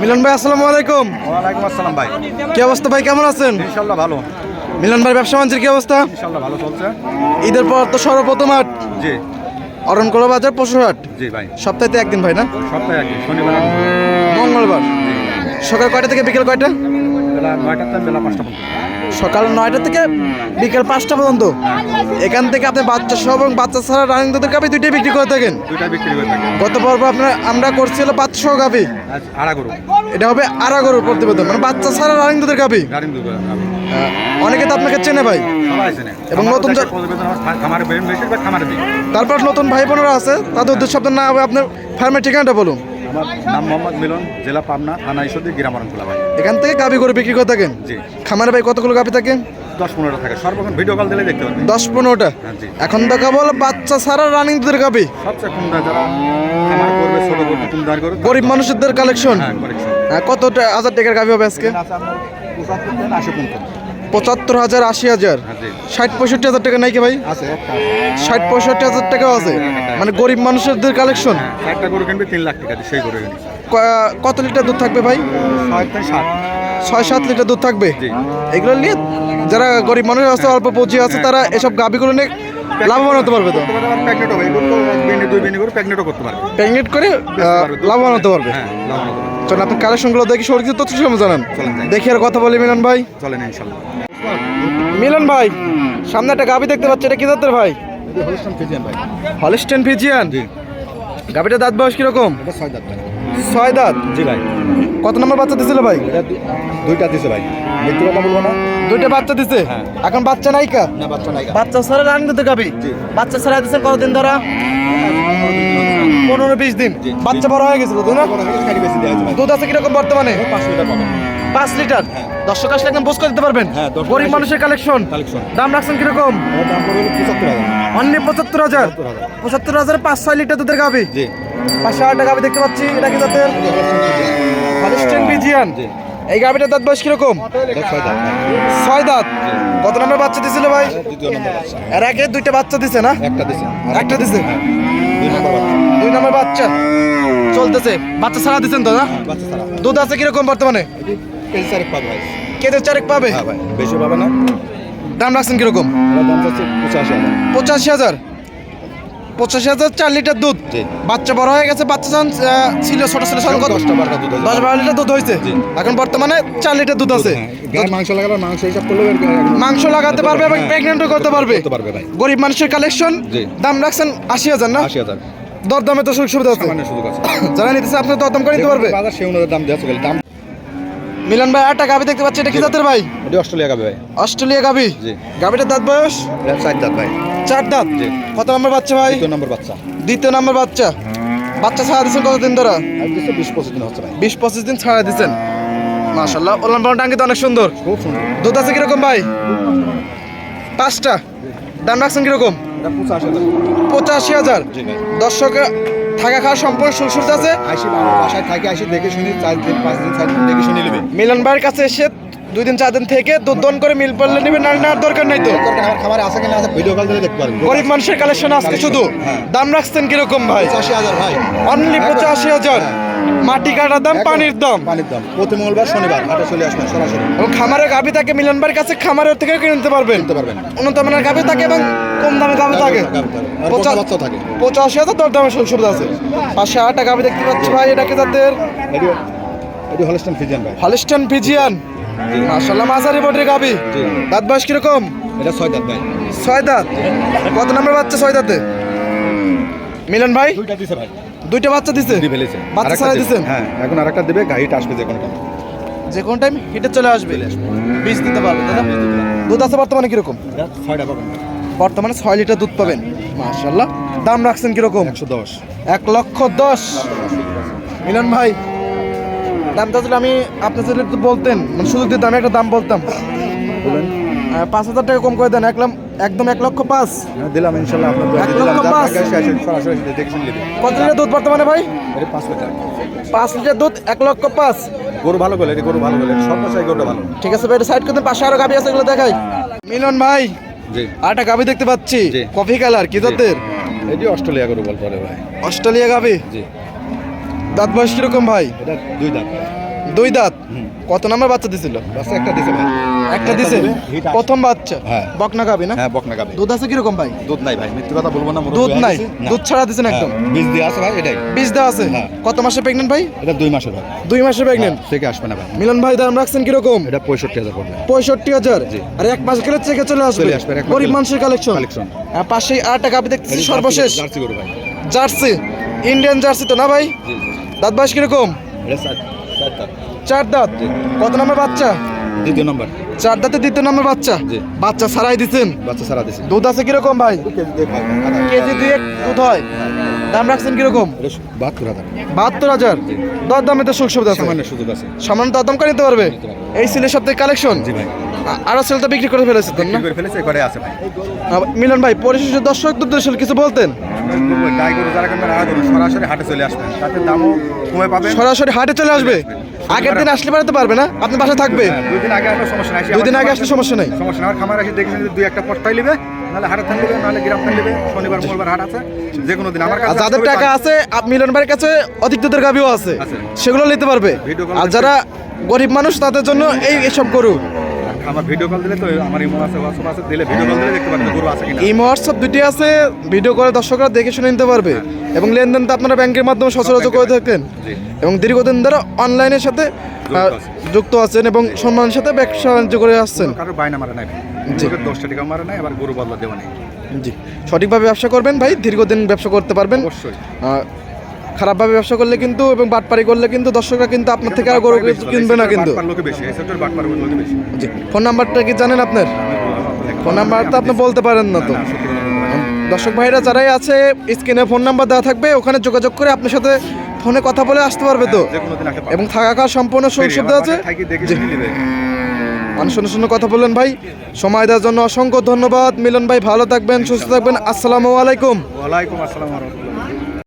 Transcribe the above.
মিলন ভাই আসসালামু আলাইকুম। ওয়ালাইকুম আসসালাম ভাই। কি অবস্থা ভাই কেমন আছেন? ইনশাআল্লাহ ভালো। মিলন ভাই ব্যবসা বাণিজ্যের কি অবস্থা? ইনশাআল্লাহ ভালো চলছে। ঈদের পর তো সর্বপ্রথম হাট। জি। অরণকোলা বাজার পশুর হাট। জি ভাই। সপ্তাহে একদিন ভাই না? সপ্তাহে একদিন শনিবার। মঙ্গলবার। সকাল কয়টা থেকে বিকেল কয়টা? বেলা নয়টা থেকে বেলা পাঁচটা পর্যন্ত। সকাল নয়টা থেকে বিকেল পাঁচটা পর্যন্ত। এখান থেকে আপনি বাচ্চা সহ এবং বাচ্চা ছাড়া রানিং দুধের কাপি দুইটাই বিক্রি করে থাকেন। বিক্রি করে গত পর্ব আপনার আমরা করছি হলো বাচ্চা সহ কাপি। এটা হবে আড়া গরুর প্রতিবেদন মানে বাচ্চা ছাড়া রানিং দুধের কাপি। অনেকে তো আপনাকে চেনে ভাই। এবং নতুন তারপর নতুন ভাই বোনেরা আছে তাদের উদ্দেশ্য আপনার না হবে আপনার ফার্মের ঠিকানাটা বলুন। আমার নাম মোহাম্মদ মিলন জেলা পাবনা থানা ঈশ্বরদী গ্রামারণকুলা ভাই এখান থেকে গাবি করে বিক্রি করে থাকেন? জি। খামারে ভাই কতগুলো গাবি থাকে? দশ পনেরোটা থাকে। সর্বক্ষণ ভিডিও কল দিলে দেখতে পারবেন। দশ পনেরোটা? হ্যাঁ এখন দেখা বলো বাচ্চা ছাড়া রানিং দুধের গাবি সবচেয়ে কম দাম যারা খামার করবে ছোট করবে কম দাম করবে গরিব মানুষদের কালেকশন হ্যাঁ কালেকশন কত হাজার টাকার গাবি হবে আজকে? পঁচাত্তর আশি পর্যন্ত পঁচাত্তর হাজার আশি হাজার। হ্যাঁ ষাট পঁয়ষট্টি হাজার টাকা নাই কি ভাই। ষাট পঁয়ষট্টি হাজার টাকাও আছে। মানে গরিব মানুষদের কালেকশন হ্যাঁ, একটা গরু কিনবে তিন লাখ টাকা সেই গরু কত লিটার দুধ থাকবে ভাই? ছয় সাত। লিটার দুধ থাকবে? এগুলো নিয়ে যারা গরিব মানুষ আছে অল্প পুঁজি আছে তারা এসব গাবিগুলো নিয়ে লাভবান হতে পারবে তো? প্যাকেট হবে এগুলো তো দুই বিনি করে প্যাকেটও করতে পারবে। করে লাভবান হতে পারবে। হ্যাঁ লাভবান হতে পারবে। চলেন আপনার কালেকশনগুলো দেখি সরকারি তথ্য সময় জানান। দেখি আর কথা বলি মিলন ভাই। চলেন ইনশাল্লাহ। মিলন ভাই সামনে একটা গাবি দেখতে পাচ্ছি এটা কি জাতের ভাই? ভাই। Holstein Friesian? জি। গাবিটা দাঁত বয়স কীরকম? এটা ছয় দাঁত ভাই। ছয় দাঁত? জি ভাই। কত নম্বর বাচ্চা দিছিল ভাই? দুইটা দিছে ভাই। মৃত্যু কথা বলব না। দুইটা বাচ্চা দিছে? হ্যাঁ। এখন বাচ্চা নাইকা? না বাচ্চা নাই বাচ্চা ছাড়া রান দিতে গাবি বাচ্চা ছাড়া দিছে কতদিন ধরা? পনেরো বিশ দিন। বাচ্চা বড় হয়ে গেছিল দুধ আছে কীরকম বর্তমানে? পাঁচ লিটার পাঁচ লিটার? দর্শক আসলে একদম বুঝ করে দিতে পারবেন। হ্যাঁ, গরিব মানুষের কালেকশন দাম রাখছেন কীরকম? হাজার। অনলি পঁচাত্তর হাজার? পঁচাত্তর হাজার। পাঁচ ছয় লিটার দুধের গাবি? পাঁচশো হাজার গাবি দেখতে পাচ্ছি এটা কি হলিস্টেন বিজিয়ান এই গাবিটার দাঁত বয়স কীরকম? ছয় দাঁত। কত নম্বর বাচ্চা দিছিল ভাই? এর আগে দুইটা বাচ্চা দিছে না? একটা দিছে। একটা দিছে? দুই নম্বর বাচ্চা। দুই নম্বর বাচ্চা। চলতেছে। বাচ্চা ছাড়া দিচ্ছেন তো না? দুধ আছে কীরকম বর্তমানে? কেজি চারেক পাবে? হ্যাঁ ভাই বেশি পাবে না। দাম রাখছেন কীরকম? দাম চাচ্ছে পঁচাশি হাজার। পঁচাশি হাজার? পঁচাশি হাজার চার লিটার দুধ? বাচ্চা বড় হয়ে গেছে বাচ্চা যখন ছিল ছোট ছিল। দশ বারো লিটার দুধ হয়েছে? এখন বর্তমানে চার লিটার দুধ আছে। হ্যাঁ, মাংস লাগালে মাংস হিসাব করলে মাংস লাগাতে পারবে এবং প্রেগনেন্টও করতে পারবে। করতে পারবে গরিব মানুষের কালেকশন দাম রাখছেন আশি হাজার না? আশি হাজার। দরদামে তো সুযোগ সুবিধা আছে। যারা নিতেছে আপনি দরদাম করে নিতে পারবে। বাজার সেই অনুযায়ী দাম দেওয়া দাম মিলন ভাই একটা গাবি দেখতে পাচ্ছি এটা কি। জাতের ভাই? এটি অস্ট্রেলিয়া গাবে ভাই। অস্ট্রেলিয়া গাবি? জি। গাবিটার দাঁত বয়স? এটা চার দাঁত ভাই। চার দাঁত? জি। কত নম্বর বাচ্চা ভাই? দ্বিতীয় নম্বর বাচ্চা। দ্বিতীয় নম্বর বাচ্চা। বাচ্চা ছাড়া দিচ্ছেন কতদিন ধরে? বিশ পঁচিশ দিন হচ্ছে ভাই। বিশ পঁচিশ দিন ছাড়া দিচ্ছেন মাশাল্লাহ ওলান পালন টাঙ্কি তো অনেক সুন্দর। খুব সুন্দর। দুধ আছে কীরকম ভাই? পাঁচটা। দাম রাখছেন কীরকম? পঁচাশি হাজার। পঁচাশি থাকা খাওয়া সম্পূর্ণ শ্বশুর আছে। আসি আমার বাসায় থাকি আসি দেখে শুনি চার দিন পাঁচ দিন চার দিন দেখে শুনে নেবে। মিলন ভাইয়ের কাছে এসে দুই দিন চার দিন থেকে দুধ দন করে মিল পারলে নেবে না নেওয়ার দরকার নাই তো? খাবার আমার খাবার আছে কিনা আছে ভিডিও কল দেখতে পারবেন গরিব মানুষের কালেকশন আজকে শুধু। হ্যাঁ। দাম রাখছেন কীরকম ভাই? পঁচাশি হাজার ভাই। অনলি পঁচাশি হাজার। মাটি কাটার দাম পানির দাম। পানির দাম। প্রতি মঙ্গলবার শনিবার হাটে চলে আসবেন সরাসরি। এবং খামারের গাভি থাকে মিলন ভাইয়ের কাছে খামারের থেকে কিনে নিতে পারবেন। কিনতে পারবেন। উন্নত মানের গাভি থাকে এবং কম দামে গাভি থাকে। থাকে পঁচাশি হাজার দর সুযোগ সুবিধা আছে। পাঁচশো আটটা গাভি দেখতে পাচ্ছি ভাই এটাকে তাদের হলস্টন ফিজিয়ান ভাই। Holstein Friesian. মাসাল্লাহ মাঝারি বটের গাভি। দাঁত বয়স কীরকম? এটা ছয় দাঁত ভাই। ছয় দাঁত। কত নম্বর বাচ্চা ছয় দাঁতে? মিলন ভাই? দুইটা দিছে ভাই। দুইটা বাচ্চা দিছে? ফেলেছে। বাচ্চা ছাড়া দিছেন হ্যাঁ এখন আরেকটা দেবে গাড়িটা আসবে যে কোনটা। যে কোন টাইম হিটে চলে আসবে। বীজ দিতে পারবে দাদা দুধ আছে বর্তমানে কীরকম? বর্তমানে ছয় লিটার দুধ পাবেন। মাশাল্লাহ দাম রাখছেন কীরকম? একশো দশ। এক লক্ষ দশ। মিলন ভাই দামটা যদি আমি আপনার যদি একটু বলতেন। মানে সুযোগ দিতে আমি একটা দাম বলতাম। বলেন। পাঁচ হাজার টাকা কম করে দেন একদম একদম এক লক্ষ পাঁচ। হ্যাঁ, দিলাম ইনশাল্লাহ এক লক্ষ পাঁচ। কত লিটার দুধ বর্তমানে ভাই? পাঁচ লিটার। পাঁচ লিটার দুধ এক লক্ষ পাঁচ। গরু ভালো এটি গরু ভালো বলে সর্বসাই গরুটা ভালো। ঠিক আছে ভাই সাইড করতে পাশে আরও গাভি আছে এগুলো দেখাই। মিলন ভাই আরেকটা গাভি দেখতে পাচ্ছি। কফি কালার কি জাতের? এটি অস্ট্রেলিয়া গরু বল পরে ভাই। অস্ট্রেলিয়া গাভি? জি। দাঁত বয়স কীরকম ভাই? এটা দুই দাঁত। দুই দাঁত? কত নাম্বার বাচ্চা দিছিল? বাচ্চা একটা দিছে ভাই। একটা দিছে। প্রথম বাচ্চা। হ্যাঁ। বকনা গাবি না? হ্যাঁ বকনা গাবে দুধ আছে কীরকম ভাই? দুধ নাই ভাই মিথ্যে কথা বলব না দুধ নাই। দুধ ছাড়া দিছেন একদম। হ্যাঁ, বীজ দিয়ে আছে ভাই এটাই। বীজ দেওয়া আছে? হ্যাঁ। কত মাসে প্রেগনেন্ট ভাই? এটা দুই মাসের ভাই। দুই মাসে প্রেগনেন্ট হ্যাঁ, থেকে আসবে না ভাই। মিলন ভাই দাম রাখছেন কীরকম? এটা পঁয়ষট্টি হাজার পড়বে। পঁয়ষট্টি হাজার। আর এক মাস গেলে চেকে চলে আসবে। গরিব মানুষের কালেকশন Collection। পাশে আর টাকা আপনি দেখতেছি সর্বশেষ। জার্সি গরু ভাই। জার্সি। ইন্ডিয়ান জার্সি তো না ভাই? দাঁত বাস কীরকম। চার দাঁত। কত নম্বর বাচ্চা? দ্বিতীয় নম্বর। চার দাঁতে দ্বিতীয় নম্বর বাচ্চা? বাচ্চা ছাড়াই দিচ্ছেন বাচ্চা সারা দিছে। দুধ আছে কীরকম ভাই? কেজি দুই দুধ হয়। দাম রাখছেন কীরকম? বাহাত্তর হাজার। বাহাত্তর হাজার। দর দামে তো সুখ সুবিধা সামান্য সুযোগ আছে। সামান্য দর দাম করে নিতে পারবে। এই সিলের সপ্তাহে কালেকশন জি ভাই। আরও সেলটা বিক্রি করে ফেলেছে তো না? বিক্রি করে ফেলেছে ঘরে আছে ভাই। মিলন ভাই পরিশেষে দর্শক উদ্দেশ্যে কিছু বলতেন? সরাসরি হাটে চলে আসবেন। দামও কমে পাবেন। সরাসরি হাটে চলে আসবে। আগের দিন আসলে পারতে পারবে না আপনি বাসায় থাকবে। হ্যাঁ, দুই দিন আগে আসলে সমস্যা নাই দুই দিন আগে আসলে সমস্যা নেই। সমস্যা নাই খামার আসে দেখবেন দুই একটা পট্টাই নেবে নাহলে হাটে নেবে নাহলে গ্রাম নেবে শনিবার মঙ্গলবার হাট আছে যে কোনো দিন। আমার কাছে যাদের টাকা আছে মিলন ভাইয়ের কাছে অধিক দুধের গাভিও আছে। সেগুলো নিতে পারবে। আর যারা গরিব মানুষ তাদের জন্য এই এসব গরু। আমার ভিডিও কল দিলে তো আমার ইমো আছে হোয়াটসঅ্যাপ আছে দিলে ভিডিও কল দিলে দেখতে গরু আছে কিনা। এই হোয়াটসঅ্যাপ দুটি আছে ভিডিও করে দর্শকরা দেখে শুনে নিতে পারবে। এবং লেনদেন তো আপনারা ব্যাংকের মাধ্যমে সচরাচর করে থাকেন। এবং দীর্ঘদিন ধরে অনলাইনের সাথে যুক্ত আছেন। এবং সম্মানের সাথে ব্যবসা বাণিজ্য করে আসছেন। কারোর বায়না মারা নাই জি। দশটা টাকা মারা নাই আবার গরু বদলা দেওয়া নেই। জি। সঠিকভাবে ব্যবসা করবেন ভাই দীর্ঘদিন ব্যবসা করতে পারবেন। অবশ্যই। খারাপভাবে ব্যবসা করলে কিন্তু এবং বাটপারি করলে কিন্তু দর্শকরা কিন্তু আপনার থেকে আর গরু কিনবে না কিন্তু। ফোন নাম্বারটা কি জানেন আপনার? ফোন নাম্বারটা আপনি বলতে পারেন না তো। দর্শক ভাইরা যারাই আছে স্ক্রিনে ফোন নাম্বার দেওয়া থাকবে ওখানে যোগাযোগ করে আপনার সাথে ফোনে কথা বলে আসতে পারবে তো। যে কোনো দিন আসতে এবং থাকা খাওয়া সম্পূর্ণ সুযোগ সুবিধা আছে। থাকি দেখে জি। শুনে মানুষ শূন্য শূন্য কথা বললেন ভাই। সময় দেওয়ার জন্য অসংখ্য ধন্যবাদ। মিলন ভাই ভালো থাকবেন সুস্থ থাকবেন। আসসালামু আলাইকুম। ওয়ালাইকুম আসসালাম